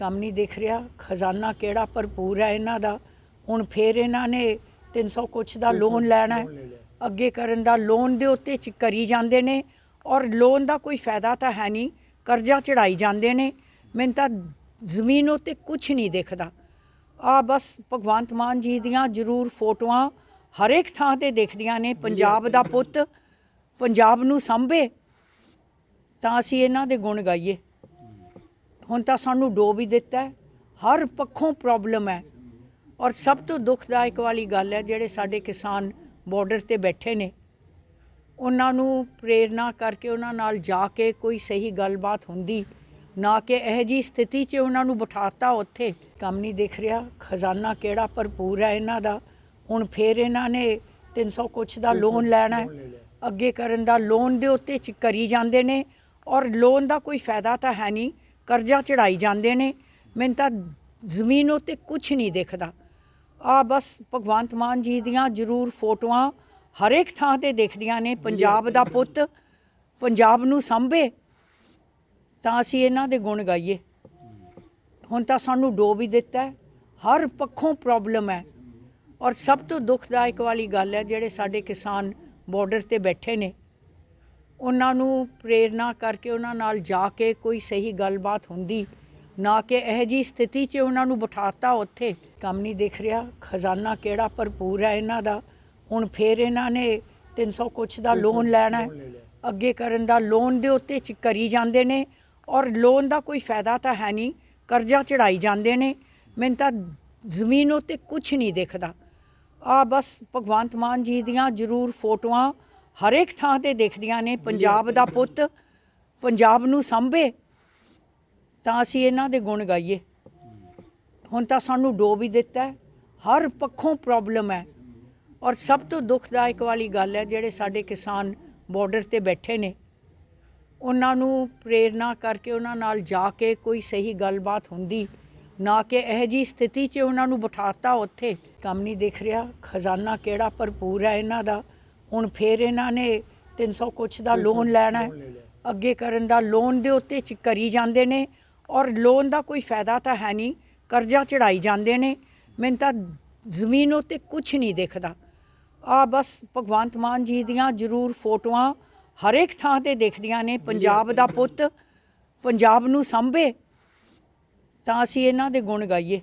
ਕੰਮ ਨਹੀਂ ਦਿਖ ਰਿਹਾ ਖਜ਼ਾਨਾ ਕਿਹੜਾ ਭਰਪੂਰ ਹੈ ਇਹਨਾਂ ਦਾ? ਹੁਣ ਫੇਰ ਇਹਨਾਂ ਨੇ 300 ਕੁਛ ਦਾ ਲੋਨ ਲੈਣਾ ਹੈ। ਅੱਗੇ ਕਰਨ ਦਾ ਲੋਨ ਦੇ ਉੱਤੇ ਚ ਕਰੀ ਜਾਂਦੇ ਨੇ ਔਰ ਲੋਨ ਦਾ ਕੋਈ ਫਾਇਦਾ ਤਾਂ ਹੈ ਨਹੀਂ ਕਰਜ਼ਾ ਚੜਾਈ ਜਾਂਦੇ ਨੇ। ਮੈਨੂੰ ਤਾਂ ਜ਼ਮੀਨ ਉੱਤੇ ਕੁਝ ਨਹੀਂ ਦਿਖਦਾ। ਆ ਬਸ ਭਗਵੰਤ ਮਾਨ ਜੀ ਦੀਆਂ ਜ਼ਰੂਰ ਫੋਟੋਆਂ ਹਰੇਕ ਥਾਂ ਤੇ ਦਿਖਦੀਆਂ ਨੇ ਪੰਜਾਬ ਦਾ ਪੁੱਤ ਪੰਜਾਬ ਨੂੰ ਸੰਭੇ ਤਾਂ ਅਸੀਂ ਇਹਨਾਂ ਦੇ ਗੁਣ ਗਾਈਏ। ਹੁਣ ਤਾਂ ਸਾਨੂੰ ਡੋਬ ਹੀ ਦਿੱਤਾ ਹੈ। ਹਰ ਪੱਖੋਂ ਪ੍ਰੋਬਲਮ ਹੈ। ਔਰ ਸਭ ਤੋਂ ਦੁਖਦਾਇਕ ਵਾਲੀ ਗੱਲ ਹੈ ਜਿਹੜੇ ਸਾਡੇ ਕਿਸਾਨ ਬਾਰਡਰ ਤੇ ਬੈਠੇ ਨੇ ਉਹਨਾਂ ਨੂੰ ਪ੍ਰੇਰਣਾ ਕਰਕੇ ਉਹਨਾਂ ਨਾਲ ਜਾ ਕੇ ਕੋਈ ਸਹੀ ਗੱਲਬਾਤ ਹੁੰਦੀ ਨਾ ਕਿ ਇਹ ਜੀ ਸਥਿਤੀ 'ਚ ਉਹਨਾਂ ਨੂੰ ਬਿਠਾਤਾ ਉੱਥੇ। ਕੰਮ ਨਹੀਂ ਦਿਖ ਰਿਹਾ ਖਜ਼ਾਨਾ ਕਿਹੜਾ ਭਰਪੂਰ ਹੈ ਇਹਨਾਂ ਦਾ। ਹੁਣ ਫੇਰ ਇਹਨਾਂ ਨੇ 300 ਕੁਛ ਦਾ ਲੋਨ ਲੈਣਾ ਅੱਗੇ ਕਰਨ ਦਾ ਲੋਨ ਦੇ ਉੱਤੇ ਚ ਕਰੀ ਜਾਂਦੇ ਨੇ। ਔਰ ਲੋਨ ਦਾ ਕੋਈ ਫਾਇਦਾ ਤਾਂ ਹੈ ਨਹੀਂ। ਕਰਜ਼ਾ ਚੜਾਈ ਜਾਂਦੇ ਨੇ। ਮੈਨੂੰ ਤਾਂ ਜ਼ਮੀਨ ਉੱਤੇ ਕੁਝ ਨਹੀਂ ਦਿਖਦਾ। ਆ ਬਸ ਭਗਵੰਤ ਮਾਨ ਜੀ ਦੀਆਂ ਜ਼ਰੂਰ ਫੋਟੋਆਂ ਹਰੇਕ ਥਾਂ ਤੇ ਦੇਖਦੀਆਂ ਨੇ। ਪੰਜਾਬ ਦਾ ਪੁੱਤ ਪੰਜਾਬ ਨੂੰ ਸੰਭੇ, ਤਾਂ ਅਸੀਂ ਇਹਨਾਂ ਦੇ ਗੁਣ ਗਾਈਏ। ਹੁਣ ਤਾਂ ਸਾਨੂੰ ਡੋ ਵੀ ਦਿੱਤਾ ਹਰ ਪੱਖੋਂ ਪ੍ਰੋਬਲਮ ਹੈ। ਔਰ ਸਭ ਤੋਂ ਦੁਖਦਾਇਕ ਵਾਲੀ ਗੱਲ ਹੈ, ਜਿਹੜੇ ਸਾਡੇ ਕਿਸਾਨ ਬਾਰਡਰ ਤੇ ਬੈਠੇ ਨੇ ਉਹਨਾਂ ਨੂੰ ਪ੍ਰੇਰਣਾ ਕਰਕੇ ਉਹਨਾਂ ਨਾਲ ਜਾ ਕੇ ਕੋਈ ਸਹੀ ਗੱਲਬਾਤ ਹੁੰਦੀ ਨਾ ਕਿ ਇਹ ਜੀ ਸਥਿਤੀ 'ਚ ਉਹਨਾਂ ਨੂੰ ਬਿਠਾਤਾ ਉੱਥੇ। ਕੰਮ ਨਹੀਂ ਦਿਖ ਰਿਹਾ ਖਜ਼ਾਨਾ ਕਿਹੜਾ ਭਰਪੂਰ ਹੈ ਇਹਨਾਂ ਦਾ। ਹੁਣ ਫੇਰ ਇਹਨਾਂ ਨੇ 300 ਕੁਛ ਦਾ ਲੋਨ ਲੈਣਾ ਅੱਗੇ ਕਰਨ ਦਾ ਲੋਨ ਦੇ ਉੱਤੇ ਚ ਕਰੀ ਜਾਂਦੇ ਨੇ ਔਰ ਲੋਨ ਦਾ ਕੋਈ ਫਾਇਦਾ ਤਾਂ ਹੈ ਨਹੀਂ ਕਰਜ਼ਾ ਚੜਾਈ ਜਾਂਦੇ ਨੇ। ਮੈਨੂੰ ਤਾਂ ਜ਼ਮੀਨ ਉੱਤੇ ਕੁਝ ਨਹੀਂ ਦਿਖਦਾ। ਆ ਬਸ ਭਗਵੰਤ ਮਾਨ ਜੀ ਦੀਆਂ ਜ਼ਰੂਰ ਫੋਟੋਆਂ ਹਰੇਕ ਥਾਂ ਤੇ ਦੇਖਦੀਆਂ ਨੇ, ਪੰਜਾਬ ਦਾ ਪੁੱਤ, ਪੰਜਾਬ ਨੂੰ ਸੰਭੇ, ਤਾਂ ਅਸੀਂ ਇਹਨਾਂ ਦੇ ਗੁਣ ਗਾਈਏ। ਹੁਣ ਤਾਂ ਸਾਨੂੰ ਡੋਬ ਹੀ ਦਿੱਤਾ ਹੈ। ਹਰ ਪੱਖੋਂ ਪ੍ਰੋਬਲਮ ਹੈ। ਔਰ ਸਭ ਤੋਂ ਦੁਖਦਾਇਕ ਵਾਲੀ ਗੱਲ ਹੈ, ਜਿਹੜੇ ਸਾਡੇ ਕਿਸਾਨ ਬਾਰਡਰ ਤੇ ਬੈਠੇ ਨੇ, ਉਹਨਾਂ ਨੂੰ ਪ੍ਰੇਰਣਾ ਕਰਕੇ ਉਹਨਾਂ ਨਾਲ ਜਾ ਕੇ ਕੋਈ ਸਹੀ ਗੱਲਬਾਤ ਹੁੰਦੀ, ਨਾ ਕਿ ਇਹ ਜੀ ਸਥਿਤੀ 'ਚ ਉਹਨਾਂ ਨੂੰ ਬਿਠਾਤਾ ਉੱਥੇ। ਕੰਮ ਨਹੀਂ ਦਿਖ ਰਿਹਾ, ਖਜ਼ਾਨਾ ਕਿਹੜਾ ਭਰਪੂਰ ਹੈ ਇਹਨਾਂ ਦਾ। ਹੁਣ ਫੇਰ ਇਹਨਾਂ ਨੇ 300 ਕੁਛ ਦਾ ਲੋਨ ਲੈਣਾ ਹੈ। ਅੱਗੇ ਕਰਨ ਦਾ ਲੋਨ ਦੇ ਉੱਤੇ ਚ ਕਰੀ ਜਾਂਦੇ ਨੇ ਔਰ ਲੋਨ ਦਾ ਕੋਈ ਫਾਇਦਾ ਤਾਂ ਹੈ ਨਹੀਂ ਕਰਜ਼ਾ ਚੜਾਈ ਜਾਂਦੇ ਨੇ। ਮੈਨੂੰ ਤਾਂ ਜ਼ਮੀਨ ਉੱਤੇ ਕੁਝ ਨਹੀਂ ਦਿਖਦਾ। ਆ ਬਸ ਭਗਵੰਤ ਮਾਨ ਜੀ ਦੀਆਂ ਜ਼ਰੂਰ ਫੋਟੋਆਂ ਹਰੇਕ ਥਾਂ ਤੇ ਦਿਖਦੀਆਂ ਨੇ ਪੰਜਾਬ ਦਾ ਪੁੱਤ ਪੰਜਾਬ ਨੂੰ ਸੰਭੇ ਤਾਂ ਅਸੀਂ ਇਹਨਾਂ ਦੇ ਗੁਣ ਗਾਈਏ।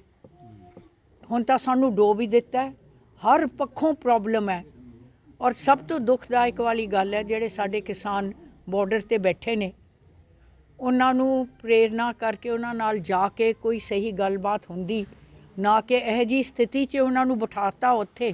ਹੁਣ ਤਾਂ ਸਾਨੂੰ ਡੋਬ ਹੀ ਦਿੱਤਾ। ਹਰ ਪੱਖੋਂ ਪ੍ਰੋਬਲਮ ਹੈ। ਔਰ ਸਭ ਤੋਂ ਦੁਖਦਾਇਕ ਵਾਲੀ ਗੱਲ ਹੈ, ਜਿਹੜੇ ਸਾਡੇ ਕਿਸਾਨ ਬਾਰਡਰ ਤੇ ਬੈਠੇ ਨੇ, ਉਹਨਾਂ ਨੂੰ ਪ੍ਰੇਰਣਾ ਕਰਕੇ ਉਹਨਾਂ ਨਾਲ ਜਾ ਕੇ ਕੋਈ ਸਹੀ ਗੱਲਬਾਤ ਹੁੰਦੀ, ਨਾ ਕਿ ਇਹ ਜੀ ਸਥਿਤੀ 'ਚ ਉਹਨਾਂ ਨੂੰ ਬਿਠਾਤਾ ਉੱਥੇ।